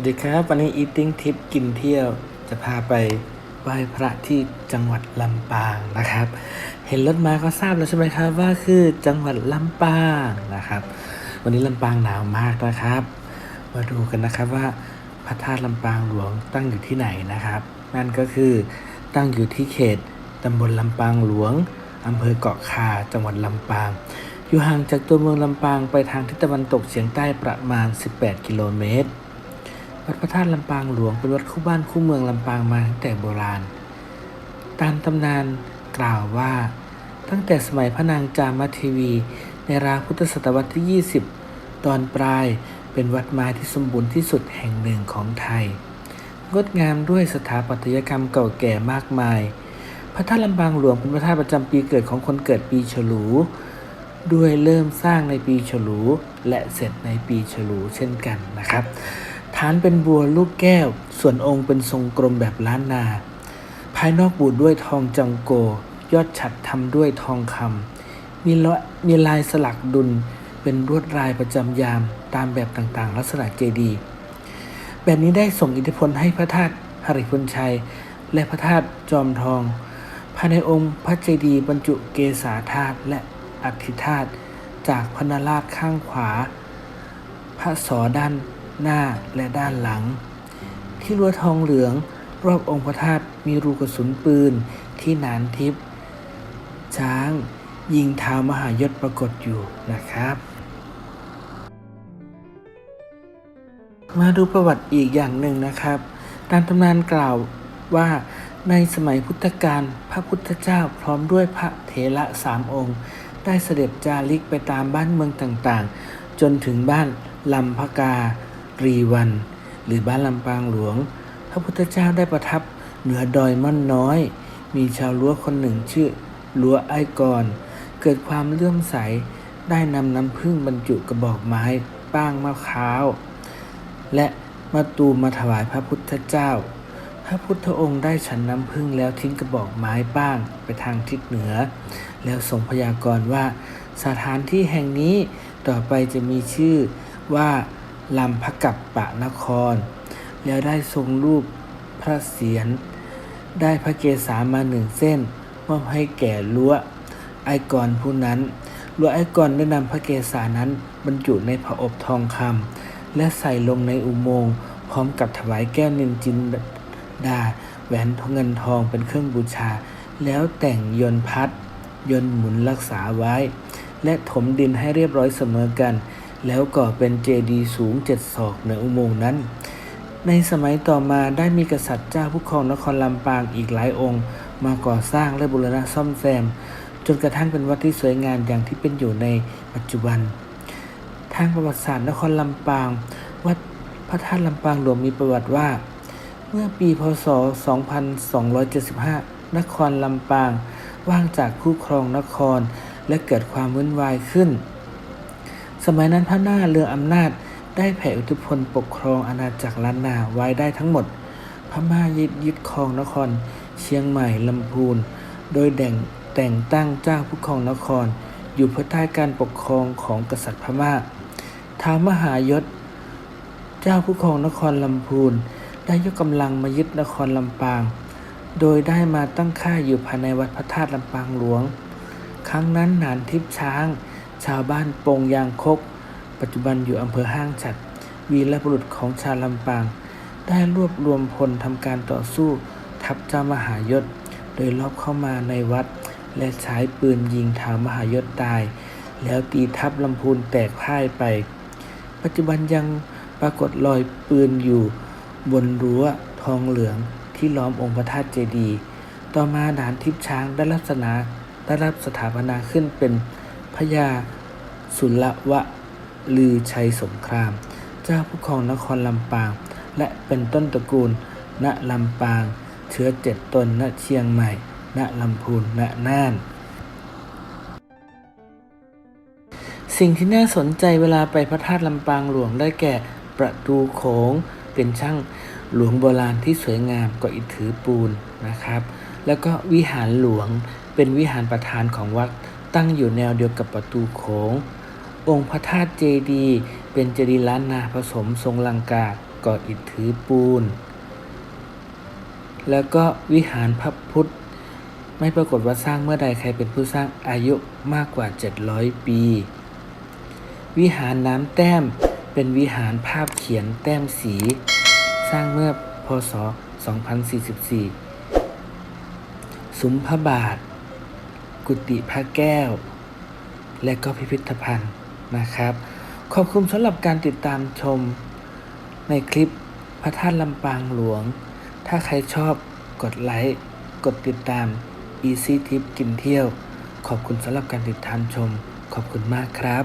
วัสดีครับ วันนี้ Eating Tip กินเที่ยวจะพาไปไหว้พระที่จังหวัดลำปางนะครับ เห็นรถมาก็ทราบแล้วใช่ไหมครับว่าคือจังหวัดลำปางนะครับ วันนี้ลำปางหนาวมากนะครับ มาดูกันนะครับว่าพระธาตุลำปางหลวงตั้งอยู่ที่ไหนนะครับ นั่นก็คือตั้งอยู่ที่เขตตำบลลำปางหลวงอำเภอเกาะคาจังหวัดลำปาง อยู่ห่างจากตัวเมืองลำปางไปทางทิศตะวันตกเฉียงใต้ประมาณ 18 กิโลเมตร วัดพระธาตุลำปางหลวงเป็นวัดคู่บ้านคู่เมืองลำปางมาตั้งแต่โบราณ ตามตำนานกล่าวว่า ตั้งแต่สมัยพระนางจามเทวี ในราพุทธศตวรรษที่ 20 ตอนปลายเป็นวัดไม้ที่สมบูรณ์ที่สุดแห่งหนึ่งของไทย งดงามด้วยสถาปัตยกรรมเก่าแก่มากมาย พระธาตุลำปางหลวงเป็นพระธาตุประจำปีเกิดของคนเกิดปีฉลูด้วยเริ่มสร้างในปีฉลู และเสร็จในปีฉลูเช่นกันนะครับ ฐานเป็นบัวลูกแก้ว ส่วนองค์เป็นทรงกลมแบบล้านนา ภายนอกบูดด้วยทองจังโก ยอดฉัดทำด้วยทองคำมีละมีลายสลักดุลเป็นลวดลายประจำยามตามแบบต่างๆ ลักษณะเจดีย์แบบนี้ได้ส่งอิทธิพลให้พระธาตุหริพุนชัย และพระธาตุจอมทอง ภายในองค์พระเจดีย์บรรจุเกศาธาตุและอัฐิธาตุจากพนาราชข้างขวา พระสอด้าน หน้าและด้านหลัง ที่รั้วทองเหลือง รอบองค์พระธาตุมีรูกระสุนปืนที่หนานทิพย์ช้างยิงเท้ามหายศปรากฏอยู่นะครับ มาดูประวัติอีกอย่างหนึ่งนะครับ ตามตำนานกล่าวว่าในสมัยพุทธกาลพระพุทธเจ้าพร้อมด้วยพระเถระสามองค์ ได้เสด็จจาริกไปตามบ้านเมืองต่างๆ จนถึงบ้านลำพกา รีวัน หรือบ้านลำปางหลวง พระพุทธเจ้าได้ประทับเหนือดอยม่อนน้อย มีชาวล้วคนหนึ่งชื่อลัวไอ้กร เกิดความเลื่อมใสได้นำน้ำพึ่งบรรจุกระบอกไม้ป้างมะพร้าว และมาตูมมาถวายพระพุทธเจ้า พระพุทธองค์ได้ฉันน้ำพึ่งแล้วทิ้งกระบอกไม้บ้างไปทางทิศเหนือ แล้วทรงพยากรณ์ว่า สถานที่แห่งนี้ต่อไปจะมีชื่อว่า ลำพะกับปะนคร แล้วได้ทรงรูปพระเศียรได้พระเกศามาหนึ่งเส้นมอบให้แก่ลัวไอกรผู้นั้นลัวไอกรได้นำพระเกศานั้นบรรจุในผาอบทองคำและใส่ลงในอุโมงค์พร้อมกับถวายแก้วนินจินดาแหวนทองเงินทองเป็นเครื่องบูชา แล้วแต่งยนพัด ยนหมุนรักษาไว้ และถมดินให้เรียบร้อยเสมอกัน แล้วก่อเป็นเจดีย์สูงเจ็ดศอกในอุโมงค์นั้น ในสมัยต่อมาได้มีกษัตริย์เจ้าผู้ครองนครลำปางอีกหลายองค์ มาก่อสร้างและบูรณะซ่อมแซม จนกระทั่งเป็นวัดที่สวยงามอย่างที่เป็นอยู่ในปัจจุบัน ทางประวัติศาสตร์นครลำปาง วัดพระธาตุลำปางหลวงมีประวัติว่า เมื่อปีพศ 2275 นครลำปาง ว่างจากคู่ครองนครและเกิดความวุ่นวายขึ้น สมัยนั้นพระนาเรืออำนาจได้แผ่อิทธิพลปกครองอาณาจักรล้านนาไว้ได้ทั้งหมด พม่ายึดยึดครองนคร เชียงใหม่ลำพูน โดยแด่งแต่งตั้งเจ้าผู้ครองนคร อยู่ภายใต้การปกครองของกษัตริย์พม่าท้าวมหายศ เจ้าผู้ครองนครลำพูน ได้ยกกำลังมายึดนครลำปาง โดยได้มาตั้งค่ายอยู่ภายในวัดพระธาตุลำปางหลวง ครั้งนั้นนานทิพช้าง ชาวบ้านปงยางคก ปัจจุบันอยู่อำเภอห้างฉัด วีรบุรุษของชาวลำปาง ได้รวบรวมพลทำการต่อสู้ทัพเจ้ามหายศ โดยลอบเข้ามาในวัด และใช้ปืนยิงท้ามหายศตาย แล้วตีทัพลำพูนแตกพ่ายไป ปัจจุบันยังปรากฏรอยปืนอยู่ บนรั้วทองเหลืองที่ล้อมองค์พระธาตุเจดีย์ต่อมาด่านทิพช้างได้รับสนาได้รับสถาปนาขึ้นเป็น พญาสุลวะลือชัยสงคราม เจ้าผู้ครองนครลำปาง และเป็นต้นตระกูล ณลำปาง เชื้อเจ็ดตน ณเชียงใหม่ ณลำพูน ณน่าน สิ่งที่น่าสนใจเวลาไปพระธาตุลำปางหลวงได้แก่ประตูโขงเป็นช่างหลวงโบราณที่สวยงามกว่าอิฐถือปูนนะครับ แล้วก็วิหารหลวงเป็นวิหารประธานของวัด ตั้งอยู่แนวเดียวกับประตูโขง องค์พระธาตุเจดีเป็นเจดีย์ล้านนาผสมทรงลังกาก่ออิฐถือปูน แล้วก็วิหารพระพุทธ ไม่ปรากฏว่าสร้างเมื่อใดใครเป็นผู้สร้างอายุมากกว่า 700 ปี วิหารน้ำแต้มเป็นวิหารภาพเขียนแต้มสี สร้างเมื่อพศ 2044 สุมพระบาท กุฏิพระแก้ว และก็พิพิธภัณฑ์นะครับ ขอบคุณสำหรับการติดตามชมในคลิปพระธาตุลำปางหลวง ถ้าใครชอบกดไลค์ กดติดตาม Easy Tip กินเที่ยว ขอบคุณสำหรับการติดตามชม ขอบคุณมากครับ